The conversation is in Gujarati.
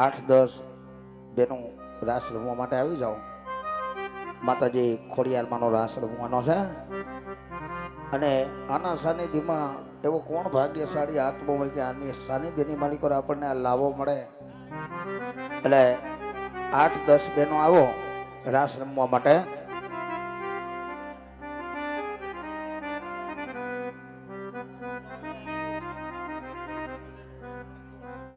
આઠ દસ બેનો રાસ રમવા માટે આવી જાઓ. માતાજી ખોડિયારમાંનો રાસ રમવાનો છે. અને આના સાનિધ્યમાં એવો કોણ ભાગ્યશાળી આત્મા હોય કે આની સાનિધ્યની માલિકો આપણને આ લાવો મળે? એટલે આઠ દસ બેનો આવો રાસ રમવા માટે.